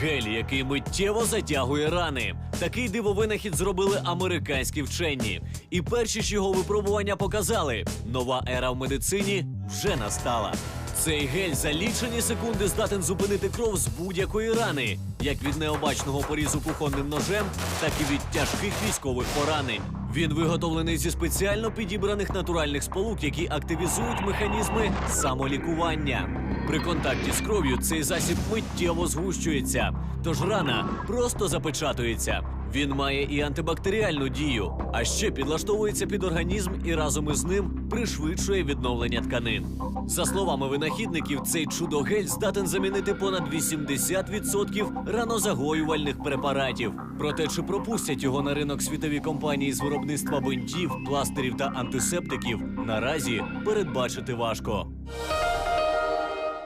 Гель, який миттєво затягує рани. Такий дивовинахід зробили американські вчені. І перші ж його випробування показали: нова ера в медицині вже настала. Цей гель за лічені секунди здатен зупинити кров з будь-якої рани, як від необачного порізу кухонним ножем, так і від тяжких військових поранень. Він виготовлений зі спеціально підібраних натуральних сполук, які активізують механізми самолікування. При контакті з кров'ю цей засіб миттєво згущується, тож рана просто запечатується. Він має і антибактеріальну дію, а ще підлаштовується під організм і разом із ним пришвидшує відновлення тканин. За словами винахідників, цей чудо-гель здатен замінити понад 80% ранозагоювальних препаратів. Проте чи пропустять його на ринок світові компанії з виробництва бинтів, пластирів та антисептиків, наразі передбачити важко.